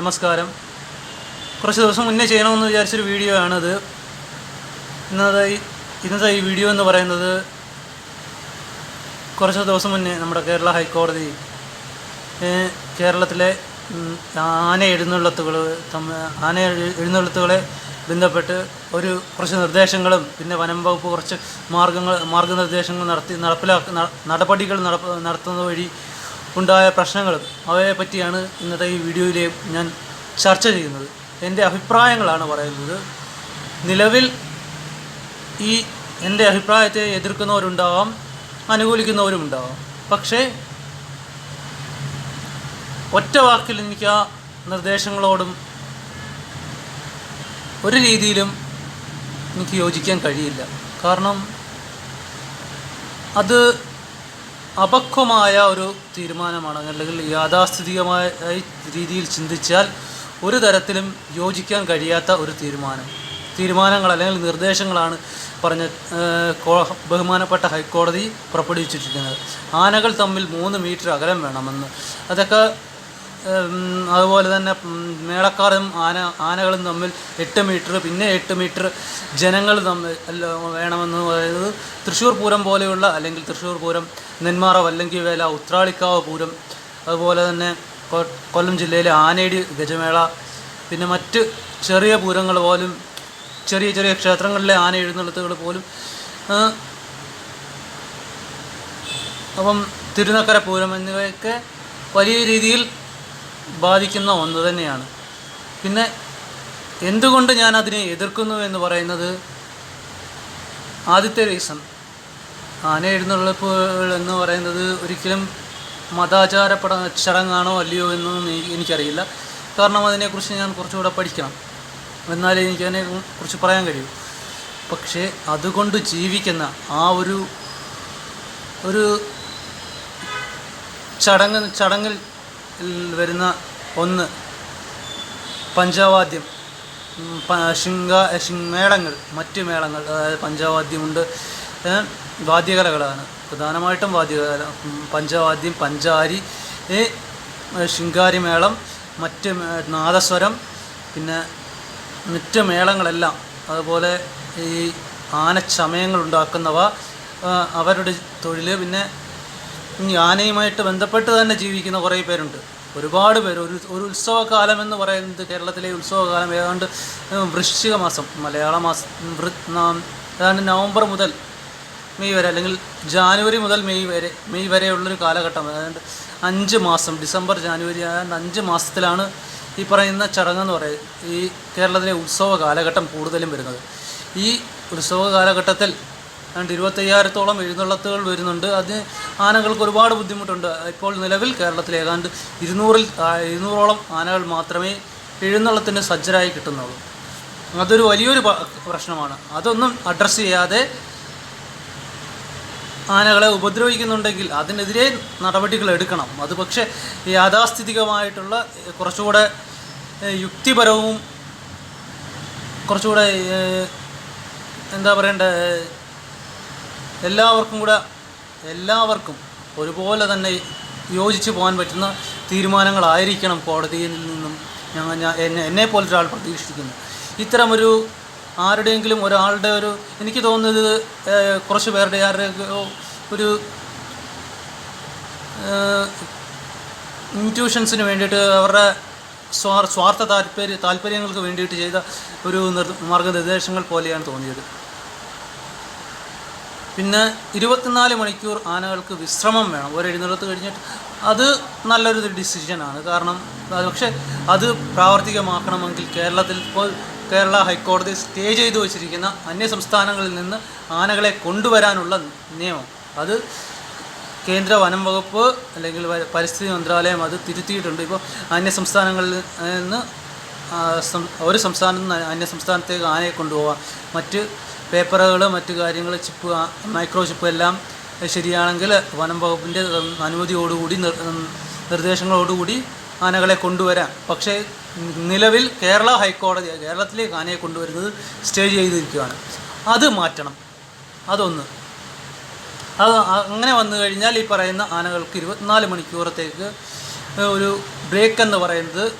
നമസ്കാരം. കുറച്ച് ദിവസം മുന്നേ ചെയ്യണമെന്ന് വിചാരിച്ചൊരു വീഡിയോ ആണിത്. ഇന്നത്തെ ഇന്നത്തെ ഈ വീഡിയോ എന്ന് പറയുന്നത് കുറച്ച് ദിവസം മുന്നേ നമ്മുടെ കേരള ഹൈക്കോടതി കേരളത്തിലെ ആന എഴുന്നള്ളത്തുകൾ ആന എഴുന്നള്ളത്തുകളെ ബന്ധപ്പെട്ട് ഒരു കുറച്ച് നിർദ്ദേശങ്ങളും പിന്നെ വനം വകുപ്പ് കുറച്ച് മാർഗങ്ങൾ മാർഗനിർദ്ദേശങ്ങൾ നടത്തി നടപ്പിലാക്ക നടപടികൾ നടത്തുന്നത് വഴി ഉണ്ടായ പ്രശ്നങ്ങളും അവയെ പറ്റിയാണ് ഇന്നത്തെ ഈ വീഡിയോയിലെ ഞാൻ ചർച്ച ചെയ്യുന്നത്. എന്റെ അഭിപ്രായങ്ങളാണ് പറയുന്നത്. നിലവിൽ ഈ എന്റെ അഭിപ്രായത്തെ എതിർക്കുന്നവരുണ്ടാവാം അനുകൂലിക്കുന്നവരുമുണ്ടാവാം. പക്ഷേ ഒറ്റ വാക്കിൽ എനിക്ക് ആ നിർദ്ദേശങ്ങളോടും ഒരു രീതിയിലും എനിക്ക് യോജിക്കാൻ കഴിയില്ല. കാരണം അത് അപക്വമായ ഒരു തീരുമാനമാണ്. അല്ലെങ്കിൽ യാഥാസ്ഥിതികമായ രീതിയിൽ ചിന്തിച്ചാൽ ഒരു തരത്തിലും യോജിക്കാൻ കഴിയാത്ത ഒരു തീരുമാനം. തീരുമാനങ്ങൾ അല്ലെങ്കിൽ നിർദ്ദേശങ്ങളാണ് പറഞ്ഞ ബഹുമാനപ്പെട്ട ഹൈക്കോടതി പുറപ്പെടുവിച്ചിരിക്കുന്നത്. ആനകൾ തമ്മിൽ മൂന്ന് മീറ്റർ അകലം വേണമെന്ന്. അതൊക്കെ അതുപോലെ തന്നെ മേളക്കാരും ആന ആനകളും തമ്മിൽ എട്ട് മീറ്റർ പിന്നെ എട്ട് മീറ്റർ ജനങ്ങൾ തമ്മിൽ വേണമെന്ന് പറയുന്നത് തൃശ്ശൂർ പൂരം പോലെയുള്ള അല്ലെങ്കിൽ തൃശ്ശൂർ പൂരം നെന്മാറ വല്ലങ്കി വേല ഉത്രാളിക്കാവ് പൂരം അതുപോലെ തന്നെ കൊല്ലം ജില്ലയിലെ ആനേടി ഗജമേള പിന്നെ മറ്റ് ചെറിയ പൂരങ്ങൾ പോലും ചെറിയ ചെറിയ ക്ഷേത്രങ്ങളിലെ ആന എഴുന്നള്ളത്തുകൾ പോലും അപ്പം തിരുനക്കര പൂരം എന്നിവയൊക്കെ വലിയ രീതിയിൽ ബാധിക്കുന്ന ഒന്ന് തന്നെയാണ്. പിന്നെ എന്തുകൊണ്ട് ഞാൻ അതിനെ എതിർക്കുന്നു എന്ന് പറയുന്നത്? ആദ്യത്തെ റീസൺ ആന എഴുന്നള്ളിപ്പുകൾ എന്ന് പറയുന്നത് ഒരിക്കലും മതാചാരപ്പെട ചടങ്ങാണോ അല്ലയോ എന്നൊന്നും എനിക്ക് എനിക്കറിയില്ല. കാരണം അതിനെക്കുറിച്ച് ഞാൻ കുറച്ചുകൂടെ പഠിക്കണം. എന്നാലേ എനിക്ക് അതിനെ കുറിച്ച് പറയാൻ കഴിയൂ. പക്ഷേ അതുകൊണ്ട് ജീവിക്കുന്ന ആ ഒരു ഒരു ചടങ്ങ് ചടങ്ങിൽ വരുന്ന ഒന്ന്. പഞ്ചവാദ്യം. ശിങ്ക മേളങ്ങൾ. മറ്റ് മേളങ്ങൾ. അതായത് പഞ്ചവാദ്യമുണ്ട്. വാദ്യകലകളാണ്. പ്രധാനമായിട്ടും വാദ്യകല പഞ്ചവാദ്യം പഞ്ചാരി ശിങ്കാരിമേളം മേളം മറ്റ് നാദസ്വരം പിന്നെ മറ്റ് മേളങ്ങളെല്ലാം. അതുപോലെ ഈ ആനച്ചമയങ്ങൾ ഉണ്ടാക്കുന്നവ അവരുടെ തൊഴിൽ പിന്നെ ഈ ആനയുമായിട്ട് ബന്ധപ്പെട്ട് തന്നെ ജീവിക്കുന്ന കുറേ പേരുണ്ട്. ഒരുപാട് പേര്. ഒരു ഒരു ഉത്സവകാലം എന്ന് പറയുന്നത് കേരളത്തിലെ ഉത്സവകാലം. ഏതാണ്ട് വൃശ്ചിക മാസം മലയാള മാസം ഏതാണ്ട് നവംബർ മുതൽ മെയ് വരെ അല്ലെങ്കിൽ ജാനുവരി മുതൽ മെയ് വരെ മെയ് വരെയുള്ളൊരു കാലഘട്ടം. ഏതാണ്ട് അഞ്ച് മാസം ഡിസംബർ ജാനുവരി ഏതാണ്ട് അഞ്ച് മാസത്തിലാണ് ഈ പറയുന്ന ചടങ്ങെന്ന് പറയുന്നത് ഈ കേരളത്തിലെ ഉത്സവ കാലഘട്ടം കൂടുതലും വരുന്നത്. ഈ ഉത്സവ കാലഘട്ടത്തിൽ ഏതാണ്ട് ഇരുപത്തയ്യായിരത്തോളം എഴുന്നള്ളത്തുകൾ വരുന്നുണ്ട്. അത് ആനകൾക്ക് ഒരുപാട് ബുദ്ധിമുട്ടുണ്ട്. ഇപ്പോൾ നിലവിൽ കേരളത്തിൽ ഏതാണ്ട് ഇരുന്നൂറിൽ ഇരുന്നൂറോളം ആനകൾ മാത്രമേ എഴുന്നള്ളത്തിന് സജ്ജരായി കിട്ടുന്നുള്ളൂ. അതൊരു വലിയൊരു പ്രശ്നമാണ്. അതൊന്നും അഡ്രസ്സ് ചെയ്യാതെ ആനകളെ ഉപദ്രവിക്കുന്നുണ്ടെങ്കിൽ അതിനെതിരെ നടപടികൾ എടുക്കണം. അത് പക്ഷേ യാഥാസ്ഥിതികമായിട്ടുള്ള കുറച്ചുകൂടെ യുക്തിപരവും കുറച്ചുകൂടെ എന്താ പറയണ്ടേ എല്ലാവർക്കും കൂടെ എല്ലാവർക്കും ഒരുപോലെ തന്നെ യോജിച്ച് പോകാൻ പറ്റുന്ന തീരുമാനങ്ങളായിരിക്കണം കോടതിയിൽ നിന്നും ഞങ്ങൾ ഞാൻ എന്നെ എന്നെ പോലത്തെ ഒരാൾ പ്രതീക്ഷിക്കുന്നു. ഇത്തരമൊരു ആരുടെയെങ്കിലും ഒരാളുടെ ഒരു എനിക്ക് തോന്നുന്നത് കുറച്ച് പേരുടെ ആരുടെ ഒരു ഇന്റ്യൂഷൻസിന് വേണ്ടിയിട്ട് അവരുടെ സ്വാർ സ്വാർത്ഥ താല്പര്യ താല്പര്യങ്ങൾക്ക് വേണ്ടിയിട്ട് ചെയ്ത ഒരു നിർ മാർഗനിർദ്ദേശങ്ങൾ പോലെയാണ് തോന്നിയത്. പിന്നെ ഇരുപത്തിനാല് മണിക്കൂർ ആനകൾക്ക് വിശ്രമം വേണം. ഒരു എഴുന്നള്ളത്ത് കഴിഞ്ഞിട്ട് അത് നല്ലൊരു ഡിസിഷനാണ് കാരണം പക്ഷേ അത് പ്രാവർത്തികമാക്കണമെങ്കിൽ കേരളത്തിൽ ഇപ്പോൾ കേരള ഹൈക്കോടതി സ്റ്റേ ചെയ്തു വച്ചിരിക്കുന്ന അന്യ സംസ്ഥാനങ്ങളിൽ നിന്ന് ആനകളെ കൊണ്ടുവരാനുള്ള നിയമം. അത് കേന്ദ്ര വനം വകുപ്പ് അല്ലെങ്കിൽ പരിസ്ഥിതി മന്ത്രാലയം അത് തിരുത്തിയിട്ടുണ്ട്. ഇപ്പോൾ അന്യ സംസ്ഥാനങ്ങളിൽ നിന്ന് ഒരു സംസ്ഥാനത്ത് നിന്ന് അന്യ സംസ്ഥാനത്തേക്ക് ആനയെ കൊണ്ടുപോകാം മറ്റ് പേപ്പറുകൾ മറ്റു കാര്യങ്ങൾ ചിപ്പ് മൈക്രോ ചിപ്പ് എല്ലാം ശരിയാണെങ്കിൽ വനം വകുപ്പിന്റെ അനുമതിയോടുകൂടി നിർദ്ദേശങ്ങളോടുകൂടി ആനകളെ കൊണ്ടുവരാം. പക്ഷേ നിലവിൽ കേരള ഹൈക്കോടതി കേരളത്തിലേക്ക് ആനയെ കൊണ്ടുവരുന്നത് സ്റ്റേ ചെയ്തിരിക്കുകയാണ്. അത് മാറ്റണം. അതൊന്ന്. അത് അങ്ങനെ വന്നു കഴിഞ്ഞാൽ ഈ പറയുന്ന ആനകൾക്ക് ഇരുപത്തിനാല് മണിക്കൂറത്തേക്ക് ഒരു ബ്രേക്ക് എന്ന് പറയുന്നത്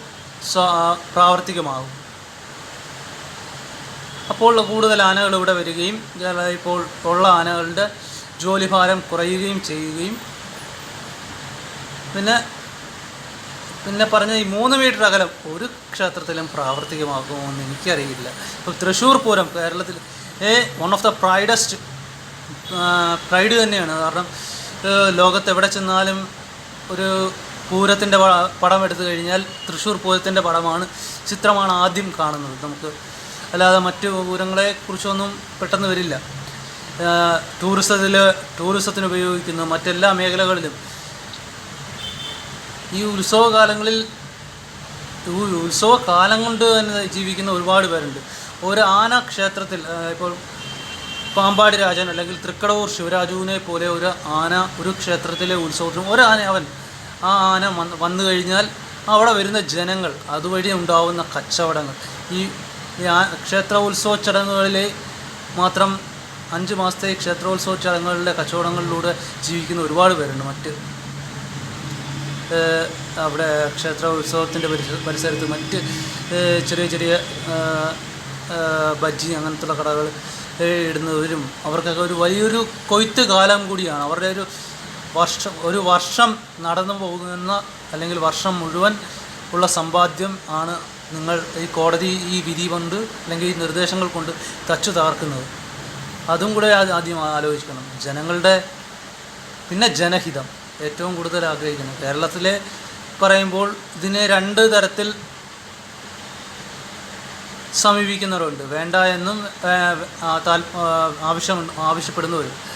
പ്രാവർത്തികമാകും. അപ്പോൾ കൂടുതൽ ആനകൾ ഇവിടെ വരികയും ഇപ്പോൾ ഉള്ള ആനകളുടെ ജോലിഭാരം കുറയുകയും ചെയ്യുകയും. പിന്നെ പിന്നെ പറഞ്ഞ ഈ മൂന്ന് മീറ്റർ അകലം ഒരു ക്ഷേത്രത്തിലും പ്രാവർത്തികമാകുമോ എന്ന് എനിക്കറിയില്ല. ഇപ്പോൾ തൃശ്ശൂർ പൂരം കേരളത്തിൽ a one of the proudest pride തന്നെയാണ്. കാരണം ലോകത്ത് എവിടെ ചെന്നാലും ഒരു പൂരത്തിന്റെ പടം എടുത്തു കഴിഞ്ഞാൽ തൃശ്ശൂർ പൂരത്തിന്റെ പടമാണ് ചിത്രമാണ് ആദ്യം കാണുന്നത്. നമുക്ക് അല്ലാതെ മറ്റ് പൂരങ്ങളെ കുറിച്ചൊന്നും പെട്ടെന്ന് വരില്ല. ടൂറിസത്തിൽ ടൂറിസത്തിന് ഉപയോഗിക്കുന്ന മറ്റെല്ലാ മേഖലകളിലും ഈ ഉത്സവകാലങ്ങളിൽ ഈ ഉത്സവ കാലം കൊണ്ട് തന്നെ ജീവിക്കുന്ന ഒരുപാട് പേരുണ്ട്. ഒരു ആന ക്ഷേത്രത്തിൽ ഇപ്പോൾ പാമ്പാടി രാജൻ അല്ലെങ്കിൽ തൃക്കടവൂർ ശിവരാജുവിനെ പോലെ ഒരു ആന ഒരു ക്ഷേത്രത്തിലെ ഉത്സവത്തിനും ഒരു ആന അവൻ ആ ആന വന്നു കഴിഞ്ഞാൽ അവിടെ വരുന്ന ജനങ്ങൾ അതുവഴി ഉണ്ടാവുന്ന കച്ചവടങ്ങൾ. ഈ ക്ഷേത്ര ഉത്സവ ചടങ്ങുകളിൽ മാത്രം അഞ്ച് മാസത്തെ ക്ഷേത്രോത്സവ ചടങ്ങുകളിലെ കച്ചവടങ്ങളിലൂടെ ജീവിക്കുന്ന ഒരുപാട് പേരുണ്ട്. മറ്റ് അവിടെ ക്ഷേത്ര ഉത്സവത്തിന്റെ പരിസ പരിസരത്ത് മറ്റ് ചെറിയ ചെറിയ ബജ്ജി അങ്ങനത്തുള്ള കടകൾ ഇടുന്നവരും അവർക്കൊക്കെ ഒരു വലിയൊരു കൊയ്ത്ത് കാലം കൂടിയാണ്. അവരുടെ ഒരു വർഷം ഒരു വർഷം നടന്നു പോകുന്ന അല്ലെങ്കിൽ വർഷം മുഴുവൻ ഉള്ള സമ്പാദ്യം ആണ് നിങ്ങൾ ഈ കോടതി ഈ വിധി കൊണ്ട് അല്ലെങ്കിൽ ഈ നിർദ്ദേശങ്ങൾ കൊണ്ട് തച്ചു തകർക്കുന്നത്. അതും കൂടെ ആദ്യം ആലോചിക്കണം. ജനങ്ങളുടെ പിന്നെ ജനഹിതം ഏറ്റവും കൂടുതൽ ആഗ്രഹിക്കുന്നു കേരളത്തിലെ പറയുമ്പോൾ ഇതിനെ രണ്ട് തരത്തിൽ സമീപിക്കുന്നവരുണ്ട്. വേണ്ട എന്നും ആവശ്യം ആവശ്യപ്പെടുന്നവരും.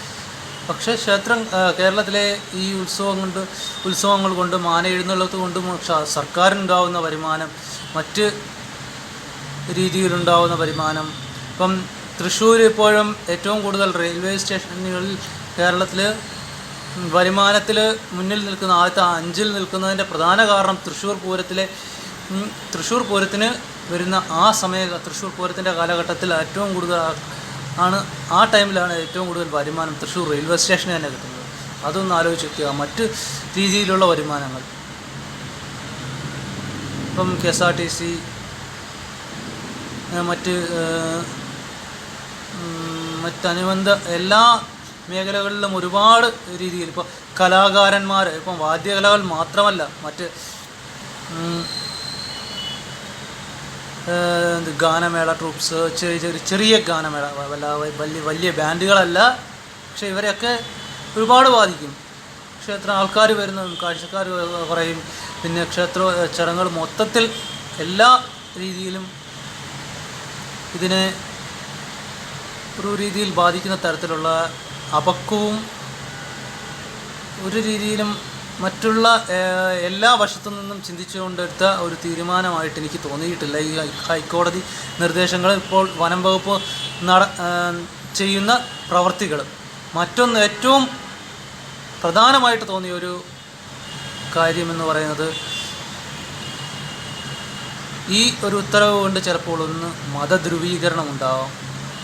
പക്ഷേ ക്ഷേത്രം കേരളത്തിലെ ഈ ഉത്സവം കൊണ്ട് ഉത്സവങ്ങൾ കൊണ്ട് മാന എഴുന്നള്ളത്ത് കൊണ്ടും സർക്കാരിനുണ്ടാവുന്ന വരുമാനം മറ്റ് രീതിയിലുണ്ടാവുന്ന വരുമാനം. ഇപ്പം തൃശ്ശൂർ ഇപ്പോഴും ഏറ്റവും കൂടുതൽ റെയിൽവേ സ്റ്റേഷനുകളിൽ കേരളത്തിൽ വരുമാനത്തിൽ മുന്നിൽ നിൽക്കുന്ന ആദ്യത്തെ അഞ്ചിൽ നിൽക്കുന്നതിന്റെ പ്രധാന കാരണം തൃശ്ശൂർ പൂരത്തിലെ തൃശ്ശൂർ പൂരത്തിന് വരുന്ന ആ സമയ തൃശ്ശൂർ പൂരത്തിന്റെ കാലഘട്ടത്തിൽ ഏറ്റവും കൂടുതൽ ആണ് ആ ടൈമിലാണ് ഏറ്റവും കൂടുതൽ വരുമാനം തൃശ്ശൂർ റെയിൽവേ സ്റ്റേഷന് തന്നെ കിട്ടുന്നത്. അതൊന്ന് ആലോചിച്ച് നോക്കുക. മറ്റ് രീതിയിലുള്ള വരുമാനങ്ങൾ. ഇപ്പം K S R T C മറ്റ് മറ്റനുബന്ധ എല്ലാ മേഖലകളിലും ഒരുപാട് രീതിയിൽ ഇപ്പോൾ കലാകാരന്മാർ ഇപ്പം വാദ്യകലകൾ മാത്രമല്ല മറ്റ് ഗാനമേള ട്രൂപ്സ് ചെറിയ ചെറിയ ചെറിയ ഗാനമേള വല്ല വലിയ വലിയ ബാൻഡുകളല്ല പക്ഷേ ഇവരെയൊക്കെ ഒരുപാട് ബാധിക്കും. ക്ഷേത്ര ആൾക്കാർ വരുന്നതും കാഴ്ചക്കാർ കുറയും പിന്നെ ക്ഷേത്ര ചടങ്ങുകൾ മൊത്തത്തിൽ എല്ലാ രീതിയിലും ഇതിനെ ഒരു രീതിയിൽ ബാധിക്കുന്ന തരത്തിലുള്ള അപക്വവും ഒരു രീതിയിലും മറ്റുള്ള എല്ലാ വശത്തു നിന്നും ചിന്തിച്ചുകൊണ്ടെടുത്ത ഒരു തീരുമാനമായിട്ട് എനിക്ക് തോന്നിയിട്ടില്ല. ഈ ഹൈക്കോടതി നിർദ്ദേശങ്ങൾ ഇപ്പോൾ വനം വകുപ്പ് നട ചെയ്യുന്ന പ്രവർത്തികൾ. മറ്റൊന്ന് ഏറ്റവും പ്രധാനമായിട്ട് തോന്നിയ ഒരു കാര്യമെന്ന് പറയുന്നത് ഈ ഒരു ഉത്തരവ് കൊണ്ട് ചിലപ്പോൾ ഒന്ന് മതധ്രുവീകരണം ഉണ്ടാവാം.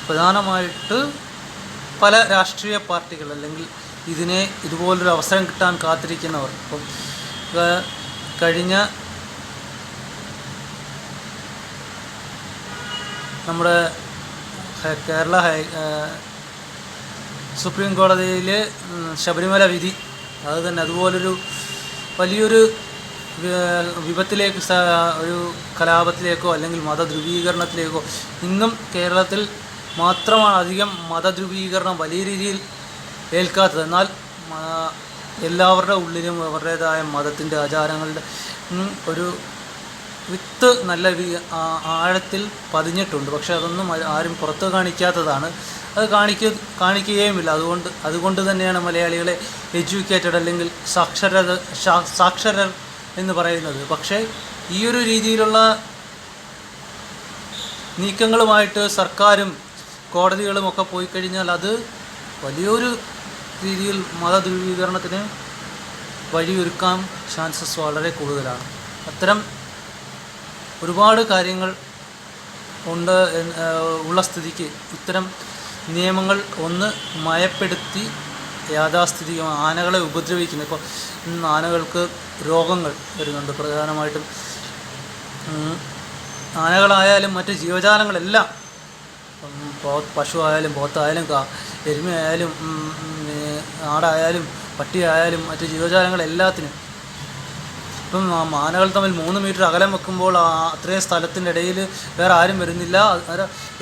പ്രധാനമായിട്ട് പല രാഷ്ട്രീയ പാർട്ടികൾ അല്ലെങ്കിൽ ഇതിനെ ഇതുപോലൊരു അവസരം കിട്ടാൻ കാത്തിരിക്കുന്നവർ. ഇപ്പം കഴിഞ്ഞ നമ്മുടെ കേരള ഹൈ സുപ്രീം കോടതിയിൽ ശബരിമല വിധി അത് തന്നെ അതുപോലൊരു വലിയൊരു വിപത്തിലേക്ക് ഒരു കലാപത്തിലേക്കോ അല്ലെങ്കിൽ മതധ്രുവീകരണത്തിലേക്കോ ഇന്നും കേരളത്തിൽ മാത്രമാണ് അധികം മതധ്രുവീകരണം വലിയ രീതിയിൽ ഏൽക്കാത്തത് എന്നാൽ എല്ലാവരുടെ ഉള്ളിലും അവരുടേതായ മതത്തിന്റെ ആചാരങ്ങളുടെ ഒരു വിത്ത് നല്ല ആഴത്തിൽ പതിഞ്ഞിട്ടുണ്ട്. പക്ഷേ അതൊന്നും ആരും പുറത്ത് കാണിക്കാത്തതാണ്. അത് കാണിക്ക കാണിക്കുകയുമില്ല. അതുകൊണ്ട് അതുകൊണ്ട് തന്നെയാണ് മലയാളികളെ എഡ്യൂക്കേറ്റഡ് അല്ലെങ്കിൽ സാക്ഷരത സാക്ഷരർ എന്ന് പറയുന്നത്. പക്ഷേ ഈ ഒരു രീതിയിലുള്ള നീക്കങ്ങളുമായിട്ട് സർക്കാരും കോടതികളും ഒക്കെ പോയി കഴിഞ്ഞാൽ അത് വലിയൊരു രീതിയിൽ മതധ്രുവീകരണത്തിന് വഴിയൊരുക്കാൻ ചാൻസസ് വളരെ കൂടുതലാണ്. അത്തരം ഒരുപാട് കാര്യങ്ങൾ ഉണ്ട് ഉള്ള സ്ഥിതിക്ക് ഇത്തരം നിയമങ്ങൾ ഒന്ന് മയപ്പെടുത്തി യാഥാസ്ഥിതികം ആനകളെ ഉപദ്രവിക്കുന്നു. ഇപ്പോൾ ഇന്ന് ആനകൾക്ക് രോഗങ്ങൾ വരുന്നുണ്ട് പ്രധാനമായിട്ടും. ആനകളായാലും മറ്റ് ജീവജാലങ്ങളെല്ലാം പശു ആയാലും പോത്തായാലും എരുമയായാലും ആടായാലും പട്ടിയായാലും മറ്റ് ജീവജാലങ്ങളെല്ലാത്തിനും ഇപ്പം മാനകൾ തമ്മിൽ മൂന്ന് മീറ്റർ അകലം വെക്കുമ്പോൾ അത്രയും സ്ഥലത്തിന്റെ ഇടയിൽ വേറെ ആരും വരുന്നില്ല.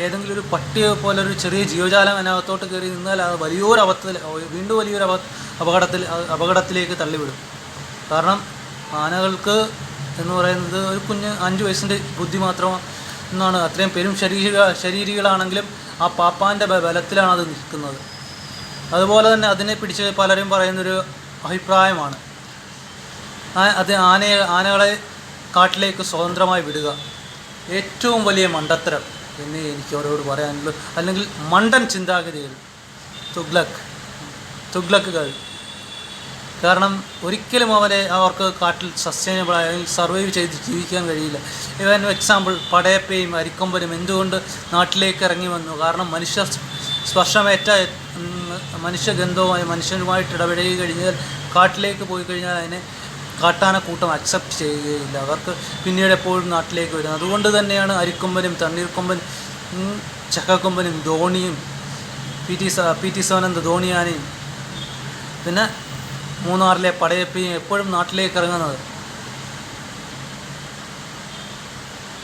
ഏതെങ്കിലും ഒരു പട്ടി പോലെ ഒരു ചെറിയ ജീവജാലം അതിനകത്തോട്ട് കയറി നിന്നാൽ അത് വലിയൊരു അബദ്ധത്തിൽ വീണ്ടും വലിയൊരു അപ അപകടത്തിൽ അപകടത്തിലേക്ക് തള്ളിവിടും. കാരണം ആനകൾക്ക് എന്ന് പറയുന്നത് ഒരു കുഞ്ഞ് അഞ്ച് വയസ്സിന്റെ ബുദ്ധി മാത്രം എന്നാണ്. അത്രയും പെരും ശരീര ശരീരികളാണെങ്കിലും ആ പാപ്പാന്റെ ബലത്തിലാണ് അത് നിൽക്കുന്നത്. അതുപോലെ തന്നെ അതിനെ പിടിച്ച് പലരും പറയുന്നൊരു അഭിപ്രായമാണ്. അത് ആനയെ ആനകളെ കാട്ടിലേക്ക് സ്വതന്ത്രമായി വിടുക ഏറ്റവും വലിയ മണ്ടത്തരം എന്ന് എനിക്ക് അവരോട് പറയാനുള്ളൂ. അല്ലെങ്കിൽ മണ്ടൻ ചിന്താഗതികൾ തുഗ്ലക് തുഗ്ലക്കുകൾ കാരണം ഒരിക്കലും അവരെ അവർക്ക് കാട്ടിൽ സസ്റ്റൈനബിൾ അല്ലെങ്കിൽ സർവൈവ് ചെയ്ത് ജീവിക്കാൻ കഴിയില്ല. ഇവൻ എക്സാമ്പിൾ പടയപ്പയും അരിക്കൊമ്പനും എന്തുകൊണ്ട് നാട്ടിലേക്ക് ഇറങ്ങി വന്നു? കാരണം മനുഷ്യ സ്പർശമേറ്റ മനുഷ്യഗന്ധവുമായി മനുഷ്യരുമായിട്ട് ഇടപെടുകയും കഴിഞ്ഞാൽ കാട്ടിലേക്ക് പോയി കഴിഞ്ഞാൽ അതിനെ കാട്ടാനക്കൂട്ടം അക്സെപ്റ്റ് ചെയ്യുകയില്ല. അവർക്ക് പിന്നീട് എപ്പോഴും നാട്ടിലേക്ക് വരും അതുകൊണ്ട് തന്നെയാണ് അരിക്കൊമ്പനും തണ്ണീർക്കൊമ്പനും ചക്കക്കൊമ്പനും ധോണിയും പി ടി പി ടി സോനന്ദ് ധോണിയാനയും പിന്നെ മൂന്നാറിലെ പടയപ്പയും എപ്പോഴും നാട്ടിലേക്ക് ഇറങ്ങുന്നത്.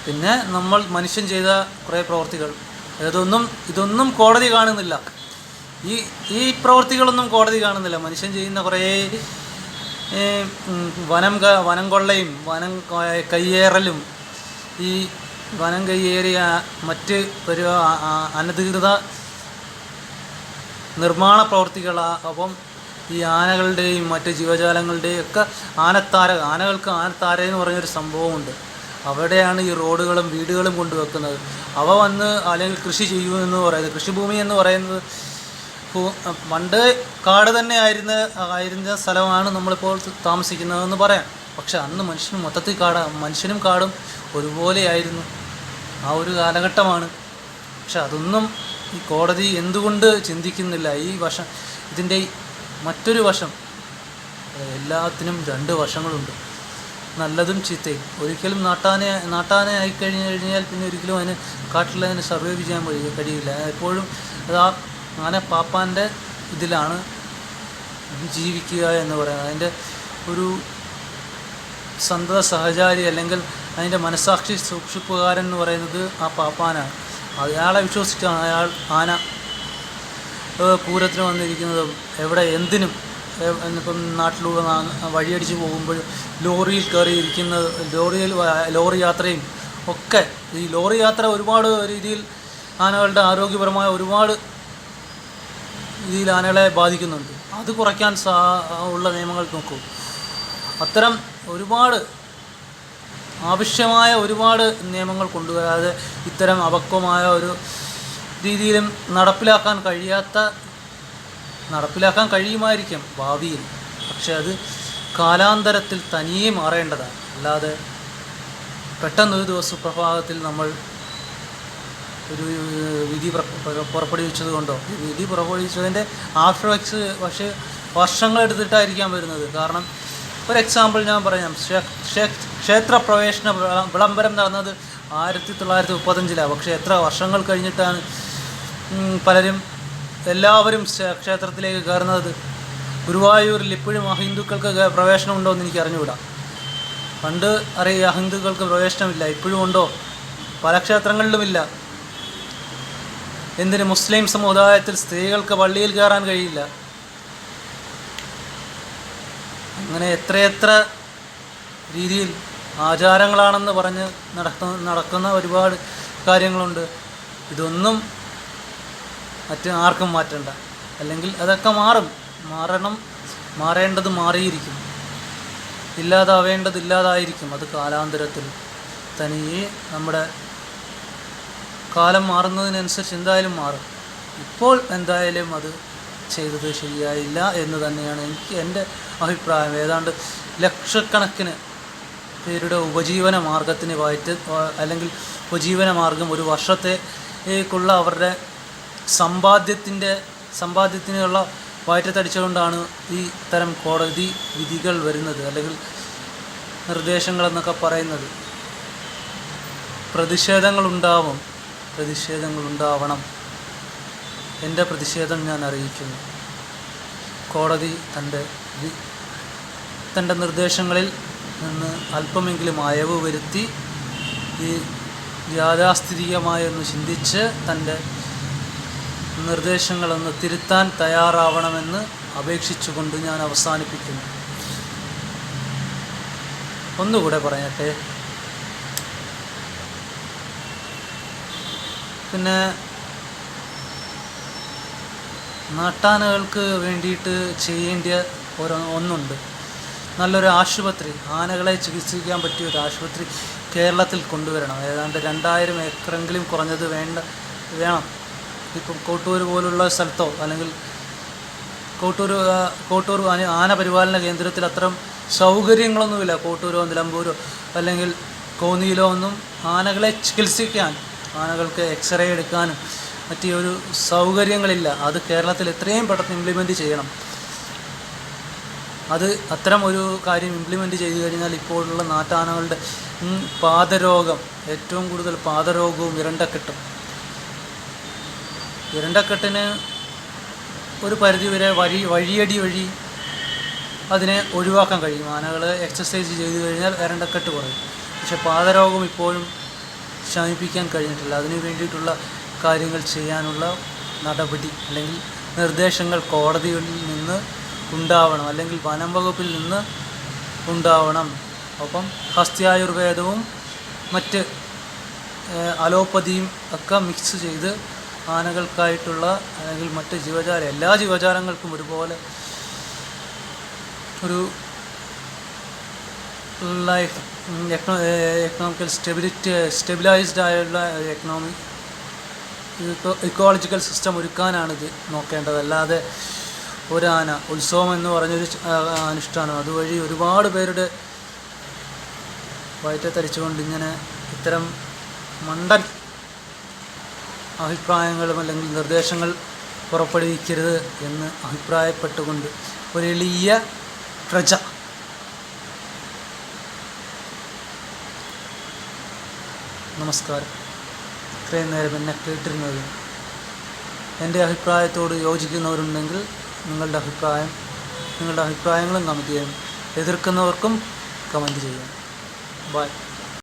പിന്നെ നമ്മൾ മനുഷ്യൻ ചെയ്ത കുറേ പ്രവർത്തികൾ. ഇതൊന്നും ഇതൊന്നും കോടതി കാണുന്നില്ല. ഈ ഈ പ്രവൃത്തികളൊന്നും കോടതി കാണുന്നില്ല. മനുഷ്യൻ ചെയ്യുന്ന കുറേ വനം വനം കൊള്ളയും വനം കയ്യേറലും ഈ വനം കയ്യേറിയ മറ്റ് ഒരു അനധികൃത നിർമ്മാണ പ്രവർത്തികളാ അപ്പം ഈ ആനകളുടെയും മറ്റ് ജീവജാലങ്ങളുടെയും ഒക്കെ ആനത്താര ആനകൾക്ക് ആനത്താര എന്ന് പറഞ്ഞൊരു സംഭവമുണ്ട്. അവിടെയാണ് ഈ റോഡുകളും വീടുകളും കൊണ്ടുവെക്കുന്നത്. അവ വന്ന് അല്ലെങ്കിൽ കൃഷി ചെയ്യുമെന്ന് പറയുന്നത് കൃഷിഭൂമി എന്ന് പറയുന്നത് പണ്ട് കാട് തന്നെ ആയിരുന്ന ആയിരുന്ന സ്ഥലമാണ് നമ്മളിപ്പോൾ താമസിക്കുന്നതെന്ന് പറയാം. പക്ഷെ അന്ന് മനുഷ്യൻ മൊത്തത്തിൽ കാട മനുഷ്യനും കാടും ഒരുപോലെയായിരുന്നു ആ ഒരു കാലഘട്ടമാണ്. പക്ഷെ അതൊന്നും ഈ കോടതി എന്തുകൊണ്ട് ചിന്തിക്കുന്നില്ല? ഈ വശം ഇതിന്റെ മറ്റൊരു വശം എല്ലാത്തിനും രണ്ട് വശങ്ങളുണ്ട്. നല്ലതും ചീത്തയും. ഒരിക്കലും നാട്ടാനെ നാട്ടാനെ ആയിക്കഴിഞ്ഞ് കഴിഞ്ഞാൽ പിന്നെ ഒരിക്കലും അതിന് കാട്ടിൽ സർവൈവ് ചെയ്യാൻ കഴിയ കഴിയില്ല. എപ്പോഴും അത് ആ ആന പാപ്പാന്റെ ഇതിലാണ് ജീവിക്കുക എന്ന് പറയുന്നത്. അതിന്റെ ഒരു സന്തത സഹചാരി അല്ലെങ്കിൽ അതിന്റെ മനസാക്ഷി സൂക്ഷിപ്പുകാരൻ എന്ന് പറയുന്നത് ആ പാപ്പാനാണ്. അയാളെ വിശ്വസിച്ചാണ് അയാൾ ആന പൂരത്തിന് വന്നിരിക്കുന്നതും. എവിടെ എന്തിനും ഇപ്പം നാട്ടിലൂടെ വഴിയടിച്ച് പോകുമ്പോൾ ലോറിയിൽ കയറി ഇരിക്കുന്നത് ലോറിയിൽ ലോറി യാത്രയും ഒക്കെ ഈ ലോറി യാത്ര ഒരുപാട് രീതിയിൽ ആനകളുടെ ആരോഗ്യപരമായ ഒരുപാട് രീതിയിൽ ആനകളെ ബാധിക്കുന്നുണ്ട്. അത് കുറയ്ക്കാൻ സാ ഉള്ള നിയമങ്ങൾ നോക്കൂ. അത്തരം ഒരുപാട് ആവശ്യമായ ഒരുപാട് നിയമങ്ങൾ കൊണ്ടുവരാതെ ഇത്തരം അപക്വമായ ഒരു രീതിയിലും നടപ്പിലാക്കാൻ കഴിയാത്ത നടപ്പിലാക്കാൻ കഴിയുമായിരിക്കും ഭാവിയിൽ. പക്ഷെ അത് കാലാന്തരത്തിൽ തനിയെ മാറേണ്ടതാണ്. അല്ലാതെ പെട്ടെന്നൊരു ദിവസം പ്രഭാതത്തിൽ നമ്മൾ ഒരു വിധി പുറ- പുറ- പുറപ്പെടുവിച്ചത് കൊണ്ടോ ഈ വിധി പുറപ്പെടുവിച്ചതിന്റെ ആഫ്റ്റർ എഫക്ട്സ് പക്ഷേ വർഷങ്ങളെടുത്തിട്ടായിരിക്കാം വരുന്നത്. കാരണം ഒരു എക്സാമ്പിൾ ഞാൻ പറയാം. ക്ഷേ- ക്ഷേ- ക്ഷേത്ര പ്രവേശന വിള- വിളംബരം നടന്നത് ആയിരത്തി തൊള്ളായിരത്തി മുപ്പത്തഞ്ചിലാണ് പക്ഷേ എത്ര വർഷങ്ങൾ കഴിഞ്ഞിട്ടാണ് പലരും എല്ലാവരും ക്ഷേത്രത്തിലേക്ക് കയറുന്നത്? ഗുരുവായൂരിൽ ഇപ്പോഴും അഹിന്ദുക്കൾക്ക് ഗ- പ്രവേശനം ഉണ്ടോ എന്ന് എനിക്ക് അറിഞ്ഞുകൂടാ പണ്ട് അറിയാം അഹിന്ദുക്കൾക്ക് പ്രവേശനമില്ല. ഇപ്പോഴും ഉണ്ടോ? പല ക്ഷേത്രങ്ങളിലുമില്ല. എന്തിന് മുസ്ലിം സമുദായത്തിൽ സ്ത്രീകൾക്ക് പള്ളിയിൽ കയറാൻ കഴിയില്ല? അങ്ങനെ എത്രയെത്ര രീതിയിൽ ആചാരങ്ങളാണെന്ന് പറഞ്ഞ് നടക്കുന്ന നടക്കുന്ന ഒരുപാട് കാര്യങ്ങളുണ്ട്. ഇതൊന്നും മറ്റ് ആർക്കും മാറ്റണ്ട. അല്ലെങ്കിൽ അതൊക്കെ മാറും. മാറണം മാറേണ്ടത് മാറിയിരിക്കും. ഇല്ലാതാവേണ്ടത് ഇല്ലാതായിരിക്കും. അത് കാലാന്തരത്തിൽ. തനിയെ നമ്മുടെ കാലം മാറുന്നതിനനുസരിച്ച് എന്തായാലും മാറും. ഇപ്പോൾ എന്തായാലും അത് ചെയ്തത് ശരിയായില്ല എന്ന് തന്നെയാണ് എനിക്ക് എന്റെ അഭിപ്രായം. ഏതാണ്ട് ലക്ഷക്കണക്കിന് പേരുടെ ഉപജീവന മാർഗത്തിന് വായിട്ട് അല്ലെങ്കിൽ ഉപജീവന മാർഗം ഒരു വർഷത്തേക്കുള്ള അവരുടെ സമ്പാദ്യത്തിന്റെ സമ്പാദ്യത്തിനുള്ള വയറ്റത്തടിച്ചുകൊണ്ടാണ് ഈ തരം കോടതി വിധികൾ വരുന്നത് അല്ലെങ്കിൽ നിർദ്ദേശങ്ങളെന്നൊക്കെ പറയുന്നത്. പ്രതിഷേധങ്ങളുണ്ടാവും. പ്രതിഷേധങ്ങളുണ്ടാവണം. എന്റെ പ്രതിഷേധം ഞാൻ അറിയിക്കുന്നു. കോടതി തന്റെ തന്റെ നിർദ്ദേശങ്ങളിൽ നിന്ന് അല്പമെങ്കിലും അയവ് വരുത്തി ഈ യാഥാസ്ഥിതികമായൊന്ന് ചിന്തിച്ച് തന്റെ നിർദ്ദേശങ്ങളൊന്ന് തിരുത്താൻ തയ്യാറാവണമെന്ന് അപേക്ഷിച്ചുകൊണ്ട് ഞാൻ അവസാനിപ്പിക്കുന്നു. ഒന്നുകൂടെ പറയട്ടെ. പിന്നെ നാട്ടാനകൾക്ക് വേണ്ടിയിട്ട് ചെയ്യേണ്ട ഒരു ഒന്നുണ്ട്. നല്ലൊരു ആശുപത്രി ആനകളെ ചികിത്സിക്കാൻ പറ്റിയ ഒരു ആശുപത്രി കേരളത്തിൽ കൊണ്ടുവരണം. ഏതാണ്ട് രണ്ടായിരം ഏക്കറെങ്കിലും കുറഞ്ഞത് വേണ്ട വേണം. ഇപ്പം കോട്ടൂർ പോലുള്ള സ്ഥലത്തോ അല്ലെങ്കിൽ കോട്ടൂർ കോട്ടൂർ ആന- പരിപാലന കേന്ദ്രത്തിൽ അത്തരം സൗകര്യങ്ങളൊന്നുമില്ല. കോട്ടൂരോ നിലമ്പൂരോ അല്ലെങ്കിൽ കോന്നിയിലോ ഒന്നും ആനകളെ ചികിത്സിക്കാൻ ആനകൾക്ക് എക്സ്റേ എടുക്കാനും മറ്റൊരു ഒരു സൗകര്യങ്ങളില്ല. അത് കേരളത്തിൽ എത്രയും പെട്ടെന്ന് ഇംപ്ലിമെന്റ് ചെയ്യണം. അത് അത്തരം ഒരു കാര്യം ഇംപ്ലിമെന്റ് ചെയ്തു കഴിഞ്ഞാൽ ഇപ്പോഴുള്ള നാട്ടാനകളുടെ പാദരോഗം ഏറ്റവും കൂടുതൽ പാദരോഗവും ഇരണ്ടക്കെട്ടും. ഇരണ്ടക്കെട്ടിന് ഒരു പരിധിവരെ വഴി വഴിയടി വഴി അതിനെ ഒഴിവാക്കാൻ കഴിയും. ആനകൾ എക്സസൈസ് ചെയ്തു കഴിഞ്ഞാൽ ഇരണ്ടക്കെട്ട് കുറയും. പക്ഷെ പാദരോഗം ഇപ്പോഴും ശമിപ്പിക്കാൻ കഴിഞ്ഞിട്ടില്ല. അതിനു വേണ്ടിയിട്ടുള്ള കാര്യങ്ങൾ ചെയ്യാനുള്ള നടപടി അല്ലെങ്കിൽ നിർദ്ദേശങ്ങൾ കോടതിയിൽ നിന്ന് ഉണ്ടാവണം അല്ലെങ്കിൽ വനം വകുപ്പിൽ നിന്ന് ഉണ്ടാവണം. ഒപ്പം ഹസ്ത്യായുർവേദവും മറ്റ് അലോപ്പതിയും ഒക്കെ മിക്സ് ചെയ്ത് ആനകൾക്കായിട്ടുള്ള അല്ലെങ്കിൽ മറ്റ് ജീവജാല എല്ലാ ജീവജാലങ്ങൾക്കും ഒരുപോലെ ഒരു ലൈഫ് എക്കണോമിക്കൽ സ്റ്റെബിലിറ്റി സ്റ്റെബിലൈസ്ഡ് ആയുള്ള എക്കണോമി ഇക്കോളജിക്കൽ സിസ്റ്റം ഒരുക്കാനാണിത് നോക്കേണ്ടത്. അല്ലാതെ ഒരാന ഉത്സവം എന്ന് പറഞ്ഞൊരു അനുഷ്ഠാനം. അതുവഴി ഒരുപാട് പേരുടെ വയറ്റത്തരിച്ചുകൊണ്ട് ഇങ്ങനെ ഇത്തരം മണ്ടൻ അഭിപ്രായങ്ങളും അല്ലെങ്കിൽ നിർദ്ദേശങ്ങൾ പുറപ്പെടുവിക്കരുത് എന്ന് അഭിപ്രായപ്പെട്ടുകൊണ്ട് ഒരു എളിയ പ്രജ നമസ്കാരം. ഇത്രയും നേരം എന്നെ കേട്ടിരുന്നത് എന്റെ അഭിപ്രായത്തോട് യോജിക്കുന്നവരുണ്ടെങ്കിൽ നിങ്ങളുടെ അഭിപ്രായം നിങ്ങളുടെ അഭിപ്രായങ്ങളും കമന്റ് ചെയ്യാം എതിർക്കുന്നവർക്കും കമന്റ് ചെയ്യാം. ബൈ.